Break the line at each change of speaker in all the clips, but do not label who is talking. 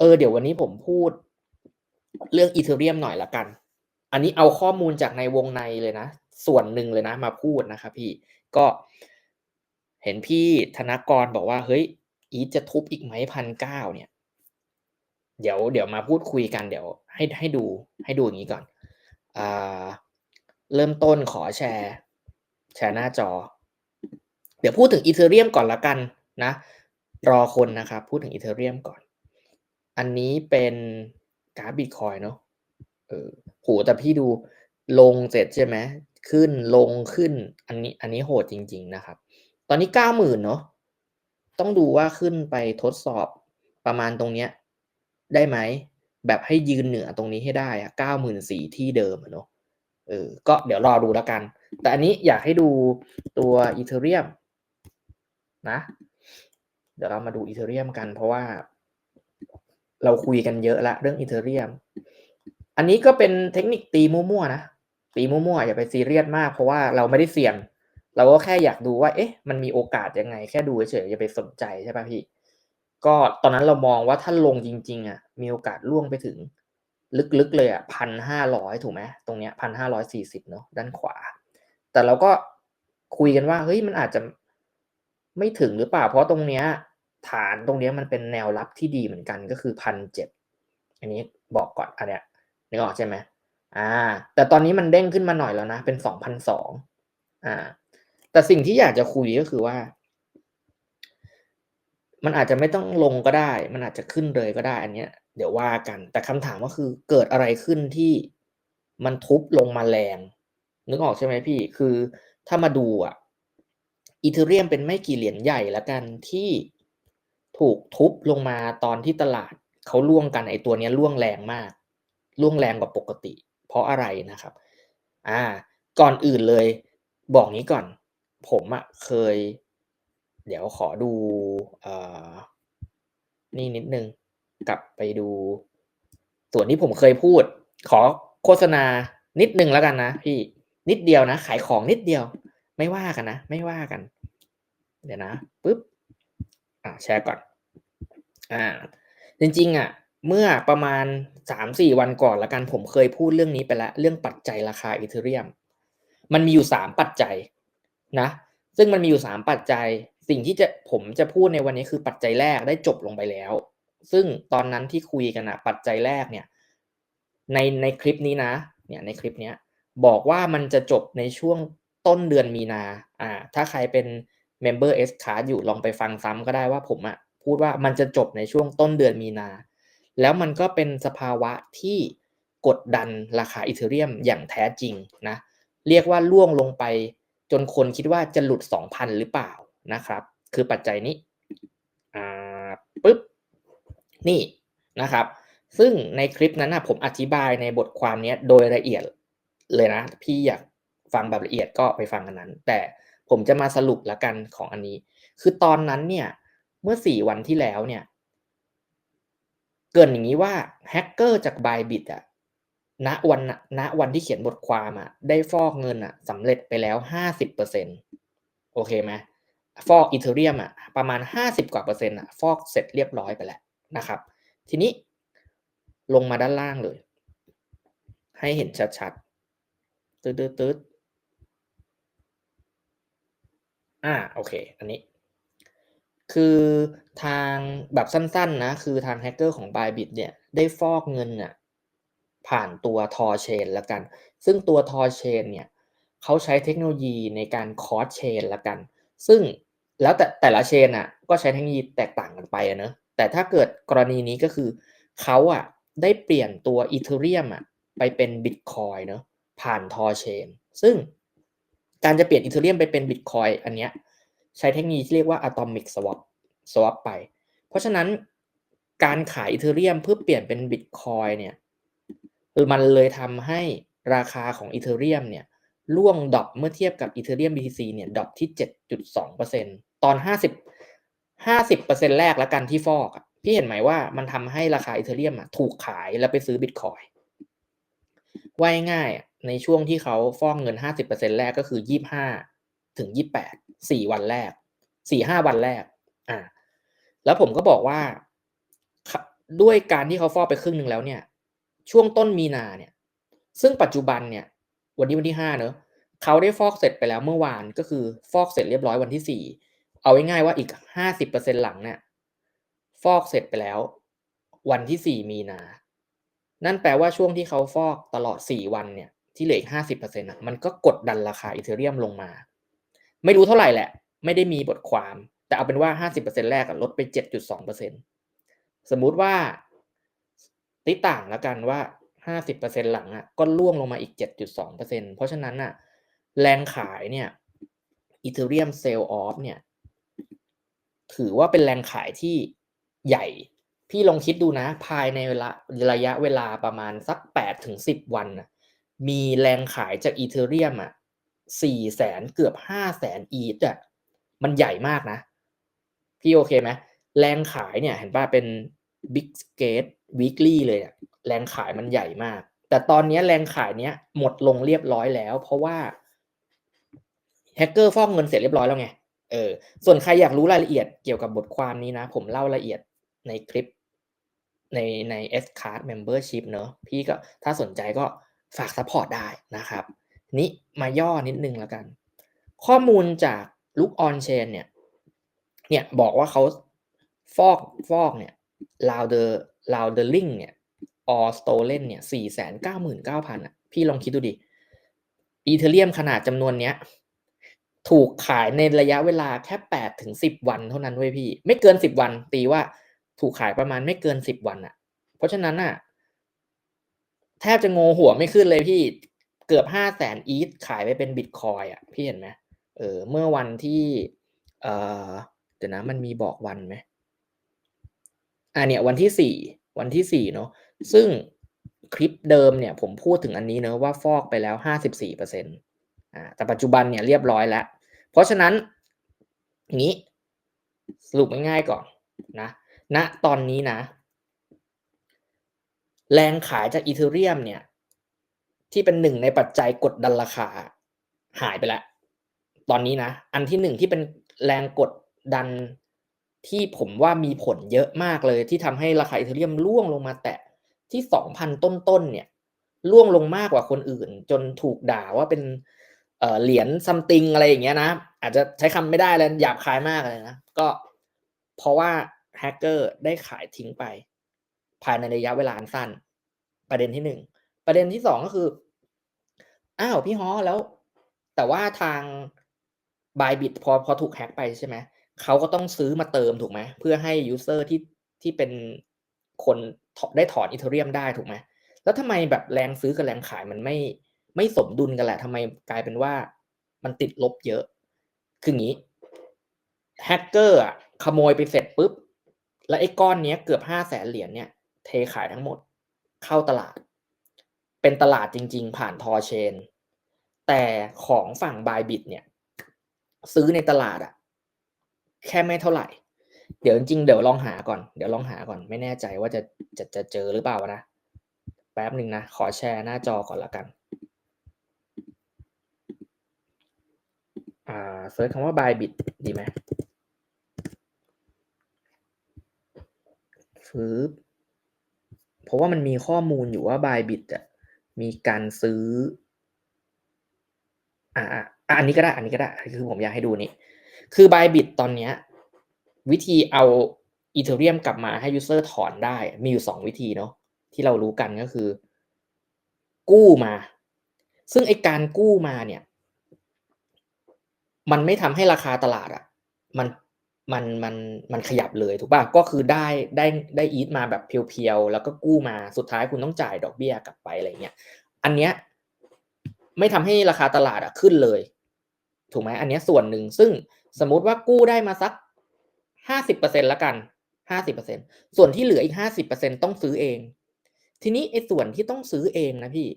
เออเดี๋ยววันนี้ผมพูดเรื่องอีเทเรียมหน่อยละกัน อันนี้เอาข้อมูลจากในวงในเลยนะ ส่วนหนึ่งเลยนะ มาพูดนะครับพี่ก็เห็นพี่ธนกรบอกว่า เฮ้ย อีทจะทุบอีกไหมพันเก้าเนี่ย เดี๋ยวเดี๋ยวมาพูดคุยกันเดี๋ยว ให้ให้ดูให้ดูอย่างนี้ก่อนอ่าเริ่มต้นขอแชร์ แชร์หน้าจอ เดี๋ยวพูดถึงอีเทเรียมก่อนละกันนะ รอคนนะครับ พูดถึงอีเทเรียมก่อน อันนี้เป็นกราฟบิตคอยเนาะเออโหแต่พี่ดูลงเสร็จใช่ไหมขึ้นลงขึ้น อันนี้อันนี้โหดจริง ๆ นะครับ ตอนนี้เก้าหมื่นเนาะต้องดูว่าขึ้นไปทดสอบประมาณตรงเนี้ยได้ไหม แบบให้ยืนเหนือตรงนี้ให้ได้อะเก้าหมื่นสี่ที่เดิมเนาะเออก็เดี๋ยวรอดูแล้วกัน แต่อันนี้อยากให้ดูตัวอีเทเรียมนะ เดี๋ยวเรามาดูอีเทเรียมกันเพราะว่า เราคุยกันเยอะละเรื่องอีเทเรียม อันนี้ก็เป็นเทคนิคตีมั่วๆนะ ตีมั่วๆอย่าไปซีเรียสมาก เพราะว่าเราไม่ได้เสี่ยง เราก็แค่อยากดูว่า เอ๊ะ มันมีโอกาสยังไง แค่ดูเฉยๆอย่าไปสนใจใช่ป่ะพี่ ก็ตอนนั้นเรามองว่าถ้าลงจริง ๆอะ มีโอกาสล่วงไปถึง ลึกๆเลยอะพันห้าร้อยถูกไหมตรงเนี้ยพันห้าร้อยสี่สิบเนาะด้านขวา แต่เราก็คุยกันว่า เฮ้ยมันอาจจะไม่ถึงหรือเปล่า เพราะตรงเนี้ย ฐานตรงนี้มันเป็นแนวรับที่ดีเหมือนกันก็คือพันเจ็ดอันนี้บอกก่อนอันเนี้ยนึกออกใช่ไหมอ่า แต่ตอนนี้มันเด้งขึ้นมาหน่อยแล้วนะ เป็นสองพันสองอ่า แต่สิ่งที่อยากจะคุยก็คือว่า มันอาจจะไม่ต้องลงก็ได้ มันอาจจะขึ้นเลยก็ได้ อันเนี้ย เดี๋ยวว่ากัน แต่คำถามก็คือเกิดอะไรขึ้นที่มันทุบลงมาแรง นึกออกใช่ไหมพี่ คือถ้ามาดูอะอีเทเรียมเป็นไม่กี่เหรียญใหญ่ล้วกันที่ ถูกทุบลงมาตอนที่ตลาดเขาล่วงกันไอตัวนี้ล่วงแรงมากล่วงแรงกว่าปกติ เพราะอะไรนะครับ อ่า ก่อนอื่นเลย บอกนี้ก่อน ผมอะเคย เดี๋ยวขอดูเอ่อนี่นิดนึง กลับไปดู ส่วนที่ผมเคยพูด ขอโฆษณานิดนึงแล้วกันนะพี่นิดเดียวนะ ขายของนิดเดียว ไม่ว่ากันนะ ไม่ว่ากัน เดี๋ยวนะปุ๊บอ่าแชร์ก่อน อ่าจริงๆอะเมื่อประมาณสามสี่วันก่อนละกันผมเคยพูดเรื่องนี้ไปแล้ว เรื่องปัจจัยราคาอีเทเรียม มันมีอยู่สามปัจจัยนะซึ่งมันมีอยู่สามปัจจัย สิ่งที่จะผมจะพูดในวันนี้คือปัจจัยแรกได้จบลงไปแล้ว ซึ่งตอนนั้นที่คุยกันอะปัจจัยแรกเนี่ยในในคลิปนี้นะเนี่ยในคลิปเนี้ยบอกว่ามันจะจบในช่วงต้นเดือนมีนาอ่าถ้าใครเป็น Member S Card อยู่ลองไปฟังซ้ำก็ได้ว่าผมอะ พูดว่ามันจะจบในช่วงต้นเดือนมีนา แล้วมันก็เป็นสภาวะที่กดดันราคาอีเทเรียมอย่างแท้จริงนะเรียกว่าล่วงลงไปจนคนคิดว่าจะหลุด 2,000 หรือเปล่านะครับ คือปัจจัยนี้อ่าปึ๊บนี่นะครับ ซึ่งในคลิปนั้นนะผมอธิบายในบทความนี้โดยละเอียดเลยนะ พี่อยากฟังแบบละเอียดก็ไปฟังกันนั้น แต่ผมจะมาสรุปละกันของอันนี้ คือตอนนั้นเนี่ย เมื่อสี่วันที่แล้วเนี่ย เกินอย่างนี้ว่าแฮกเกอร์จากบายบิตอะณวันณวันที่เขียนบทความอะได้ฟอกเงินอะสำเร็จไปแล้วห้าสิบเปอร์เซ็นโอเคไหมฟอกอีเทเรียมอะประมาณห้าสิบกว่าเปอร์เซ็นต์อะฟอกเสร็จเรียบร้อยไปแล้วนะครับ ทีนี้ลงมาด้านล่างเลย ให้เห็นชัดๆตืดตืดอ่า โอเค อันนี้ คือทางแบบสั้นๆนะคือทางแฮกเกอร์ของ Bybit เนี่ยได้ฟอกเงินน่ะผ่านตัวทอเชนละกัน ซึ่งตัวทอเชนเนี่ยเขาใช้เทคโนโลยีในการคอร์สเชนละกัน ซึ่งแล้วแต่แต่ละเชนอะก็ใช้เทคโนโลยีแตกต่างกันไปอะเนอะแต่ถ้าเกิดกรณีนี้ก็คือเขาอะได้เปลี่ยนตัวอีเทเรียมอะไปเป็นบิตคอยเนอะผ่านทอเชนซึ่งการจะเปลี่ยนอีเทเรียมไปเป็นบิตคอยอันเนี้ย ใช้เทคโนโลยีที่เรียกว่า atomic swap swap ไป เพราะฉะนั้นการขายอีเทเรียมเพื่อเปลี่ยนเป็นบิตคอยเนี่ยมันเลยทำให้ราคาของอีเทเรียมเนี่ยล่วงดรอปเมื่อเทียบกับอีเทเรียม BTC เนี่ยดรอปที่ 7.2%ตอน 50 50%แรกแล้วกันที่ฟอกพี่เห็นไหมว่ามันทำให้ราคาอีเทเรียมถูกขายแล้วไปซื้อบิตคอยว่าง่ายในช่วงที่เขาฟอกเงิน 50%แรกก็คือ 25 ถึง28 4วันแรก4-5วันแรก อ่า แล้วผมก็บอกว่าด้วยการที่เขาฟอกไปครึ่งหนึ่งแล้วเนี่ย ช่วงต้นมีนาเนี่ย ซึ่งปัจจุบันเนี่ย วันนี้วันที่ห้าเนอะเขาได้ฟอกเสร็จไปแล้วเมื่อวานก็คือฟอกเสร็จเรียบร้อยวันที่สี่เอาง่ายๆว่าอีกห้าสิบเปอร์เซ็นหลังเนี่ยฟอกเสร็จไปแล้ว วันที่สี่มีนา นั่นแปลว่าช่วงที่เขาฟอกตลอดสี่วันเนี่ย ที่เหลืออีกห้าสิบเปอร์เซ็นต์อะมันก็กดดันราคาอีเทเรียมลงมา ไม่รู้เท่าไหร่แหละ ไม่ได้มีบทความ แต่เอาเป็นว่าห้าสิบเปอร์เซ็นแรกลดไปเจ็ดจุดสองเปอร์เซ็นสมมุติว่าติต่างแล้วกันว่าห้าสิบเปอร์เซ็นหลังอะก็ล่วงลงมาอีกเจ็ดจุดสองเปอร์เซ็นเพราะฉะนั้นอะแรงขายเนี่ยอีเทเรียมเซลล์ออฟเนี่ยถือว่าเป็นแรงขายที่ใหญ่ พี่ลองคิดดูนะ ภายในเวลาระยะเวลาประมาณสักแปดถึงสิบวัน มีแรงขายจากอีเทเรียมอะ สี่แสนเกือบห้าแสนอีทอะมันใหญ่มากนะ พี่โอเคไหมแรงขายเนี่ยเห็นป่ะเป็น Big Skate Weekly เลยแรงขายมันใหญ่มาก แต่ตอนนี้แรงขายเนี้ยหมดลงเรียบร้อยแล้ว เพราะว่าแฮกเกอร์ฟอกเงินเสร็จเรียบร้อยแล้วไงเออส่วนใครอยากรู้รายละเอียดเกี่ยวกับบทความนี้นะ ผมเล่าละเอียดในคลิปในใน S Card Membership เนอะพี่ก็ถ้าสนใจก็ฝากซัพพอร์ตได้นะครับ นี้ มาย่อนิดนึงแล้วกัน ข้อมูลจากลูกออนเชนเนี่ย เนี่ยบอกว่าเขาฟอกฟอกเนี่ยลาวเดอร์ลาวเดอร์ลิงเนี่ยออสโตเลนเนี่ยสี่แสนเก้าหมื่นเก้าพันอะพี่ลองคิดดูดิอีเทเรียมขนาดจำนวนเนี้ย ถูกขายในระยะเวลาแค่แปดถึงสิบวันเท่านั้นเว้ยพี่ ไม่เกินสิบวัน ตีว่าถูกขายประมาณไม่เกินสิบวันอะ เพราะฉะนั้นอะแทบจะงงหัวไม่ขึ้นเลยพี่ เกือบห้าแสนอีทขายไปเป็นบิตคอยอะพี่เห็นไหมเออเมื่อวันที่เออเดี๋ยวนะมันมีบอกวันไหมอ่าเนี่ยวันที่สี่วันที่สี่เนาะซึ่งคลิปเดิมเนี่ยผมพูดถึงอันนี้เนอะว่าฟอกไปแล้วห้าสิบสี่เปอร์เซ็นต์อ่าแต่ปัจจุบันเนี่ยเรียบร้อยแล้ว เพราะฉะนั้นงี้สรุปง่ายๆก่อนนะณนะตอนนี้นะ แรงขายจากอีเทอเรียมเนี่ย ที่เป็นหนึ่งในปัจจัยกดดันราคา หายไปแล้ว ตอนนี้นะ อันที่หนึ่งที่เป็นแรงกดดันที่ผมว่ามีผลเยอะมากเลยที่ทำให้ราคาอีเทเรียมร่วงลงมาแตะที่สองพันต้นๆเนี่ยร่วงลงมากกว่าคนอื่น จนถูกด่าว่าเป็นเเหรียญซัมติงอะไรอย่างเงี้ยนะ อาจจะใช้คำไม่ได้เลยหยาบคายมากเลยนะ ก็เพราะว่าแฮกเกอร์ได้ขายทิ้งไป ภายในระยะเวลาสั้น ประเด็นที่หนึ่ง ประเด็นที่สองก็คือ อ้าวพี่ฮอแล้ว แต่ว่าทางบายบิตพอพอถูกแฮกไปใช่ไหมเขาก็ต้องซื้อมาเติมถูกไหมเพื่อให้ยูเซอร์ที่ที่เป็นคนได้ถอนอีเทเรียมได้ถูกไหมแล้วทำไมแบบแรงซื้อกับแรงขายมันไม่ไม่สมดุลกันแหละทำไมกลายเป็นว่ามันติดลบเยอะ คืออย่างนี้แฮกเกอร์อะขโมยไปเสร็จปุ๊บ แล้วไอ้ก้อนนี้เกือบห้าแสนเหรียญเนี่ย เทขายทั้งหมดเข้าตลาด เป็นตลาดจริง ๆ ผ่านทอเชน แต่ของฝั่งบายบิตเนี่ย ซื้อในตลาดอะแค่ไม่เท่าไหร่ เดี๋ยวจริงเดี๋ยวลองหาก่อน เดี๋ยวลองหาก่อน ไม่แน่ใจว่าจะจะจะเจอหรือเปล่านะ แป๊บหนึ่งนะ ขอแชร์หน้าจอก่อนละกัน อ่าเซิร์ชคำว่า Bybit ดีไหมฟืบเพราะว่ามันมีข้อมูลอยู่ว่า Bybit อะ มีการซื้อ อ่าอ,อันนี้ก็ได้อันนี้ก็ได้คือผมอยากให้ดูนี่คือ Bybit ตอนเนี้ยวิธีเอาอีเทเรียมกลับมาให้ยูเซอร์ถอนได้ มีอยู่สองวิธีเนาะที่เรารู้กันก็คือ กู้มา ซึ่งไอการกู้มาเนี่ย มันไม่ทำให้ราคาตลาดอะ่ะ มัน มันมันมันขยับเลยถูกป่ะก็คือได้ได้ได้อีทมาแบบเพียวๆแล้วก็กู้มาสุดท้ายคุณต้องจ่ายดอกเบี้ยกลับไปอะไรเงี้ยอันเนี้ยไม่ทำให้ราคาตลาดอะขึ้นเลย ถูกไหมอันเนี้ยส่วนหนึ่งซึ่งสมมุติว่ากู้ได้มาสักห้าสิบเปอร์เซ็นละกันห้าสิบเปอร์เซ็นส่วนที่เหลืออีกห้าสิบเปอร์เซ็นต้องซื้อเอง ทีนี้ไอ้ส่วนที่ต้องซื้อเองนะพี่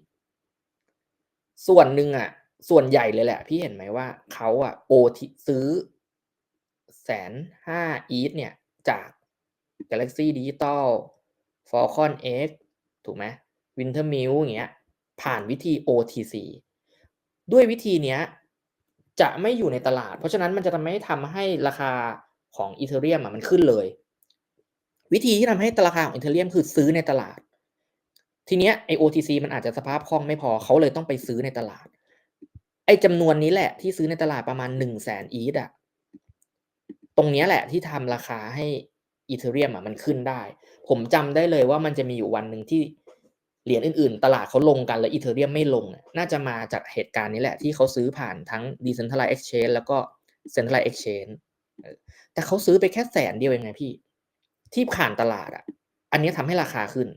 ส่วนหนึ่งอะส่วนใหญ่เลยแหละ พี่เห็นไหมว่าเขาอะโอทีซื้อ แสนห้าอีทเนี่ย จาก Galaxy Digital Falcon X ถูกไหม Winter m i l อย่างเงี้ย ผ่านวิธี OTC ด้วยวิธีเนี้ย จะไม่อยู่ในตลาด เพราะฉะนั้นมันจะทำให้ทำให้ราคาของอีเทเรียมมันขึ้นเลย วิธีที่ทำให้ราคาของ Ethereum คือซื้อในตลาด ทีเนี้ยไอ OTC มันอาจจะสภาพคล่องไม่พอเขาเลยต้องไปซื้อในตลาด ไอจำนวนนี้แหละที่ซื้อในตลาดประมาณ1 0 0 0 0แสนอีทอะ ตรงนี้แหละที่ทำราคาให้อีเทเรียมอะมันขึ้นได้ ผมจำได้เลยว่ามันจะมีอยู่วันหนึ่งที่เหรียญอื่นๆ ตลาดเขาลงกันแล้วอีเทเรียมไม่ลง น่าจะมาจากเหตุการณ์นี้แหละที่เขาซื้อผ่านทั้ง Decentralized Exchange แล้วก็ Centralized Exchange แต่เขาซื้อไปแค่แสนเดียวเองไงพี่ ที่ผ่านตลาดอะ อันนี้ทำให้ราคาขึ้น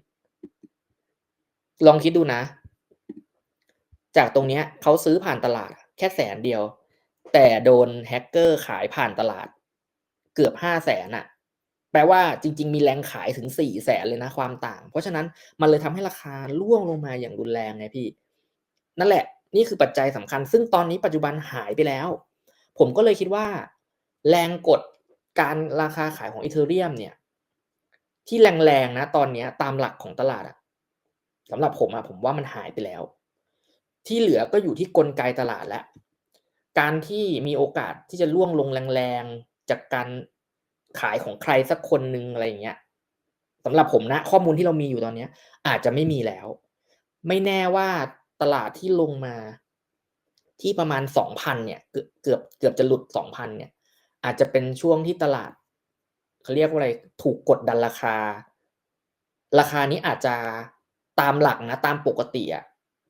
ลองคิดดูนะ จากตรงเนี้ยเขาซื้อผ่านตลาด แค่แสนเดียว แต่โดนแฮกเกอร์ขายผ่านตลาด เกือบห้าแสนอะแปลว่าจริง ๆ มีแรงขายถึงสี่แสนเลยนะความต่าง เพราะฉะนั้นมันเลยทำให้ราคาล่วงลงมาอย่างรุนแรงไงพี่ นั่นแหละ นี่คือปัจจัยสำคัญ ซึ่งตอนนี้ปัจจุบันหายไปแล้ว ผมก็เลยคิดว่า แรงกดการราคาขายของอีเทเรียมเนี่ย ที่แรงๆนะตอนนี้ตามหลักของตลาดอะสำหรับผมอะผมว่ามันหายไปแล้ว ที่เหลือก็อยู่ที่กลไกตลาดแล้วการที่มีโอกาสที่จะล่วงลงแรงๆ จากการขายของใครสักคนหนึ่งอะไรอย่างเงี้ยสำหรับผมนะข้อมูลที่เรามีอยู่ตอนนี้อาจจะไม่มีแล้ว ไม่แน่ว่าตลาดที่ลงมาที่ประมาณสองพันเนี่ยเกือบเกือบเกือบจะหลุดสองพันเนี่ย อาจจะเป็นช่วงที่ตลาดเขาเรียกว่าอะไรถูกกดดันราคา ราคานี้อาจจะตามหลักนะ ตามปกติอะ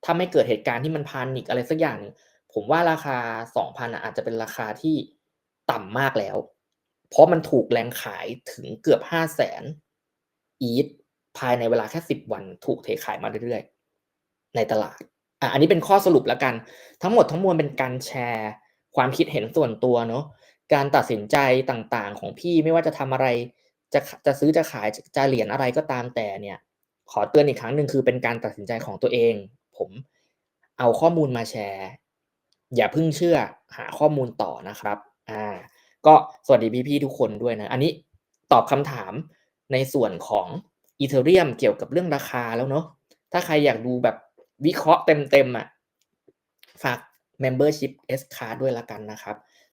ถ้าไม่เกิดเหตุการณ์ที่มันพานิกอะไรสักอย่างหนึ่งผมว่าราคาสองพันอาจจะเป็นราคาที่ ต่ำมากแล้ว เพราะมันถูกแรงขายถึงเกือบห้าแสนอีทภายในเวลาแค่สิบวันถูกเทขายมาเรื่อยๆ ในตลาดอะอันนี้เป็นข้อสรุปแล้วกัน ทั้งหมดทั้งมวลเป็นการแชร์ความคิดเห็นส่วนตัวเนาะการตัดสินใจต่างๆ ของพี่ไม่ว่าจะทำอะไรจะจะซื้อจะขายจะเหรียญอะไรก็ตามแต่เนี่ย ขอเตือนอีกครั้งหนึ่งคือเป็นการตัดสินใจของตัวเอง ผมเอาข้อมูลมาแชร์ อย่าเพิ่งเชื่อหาข้อมูลต่อนะครับ อ่า ก็สวัสดีพี่ๆทุกคนด้วยนะ อันนี้ตอบคำถามในส่วนของอีเทเรียมเกี่ยวกับเรื่องราคาแล้วเนาะ ถ้าใครอยากดูแบบวิเคราะห์เต็มๆอะ ฝาก membership S card ด้วยละกันนะครับ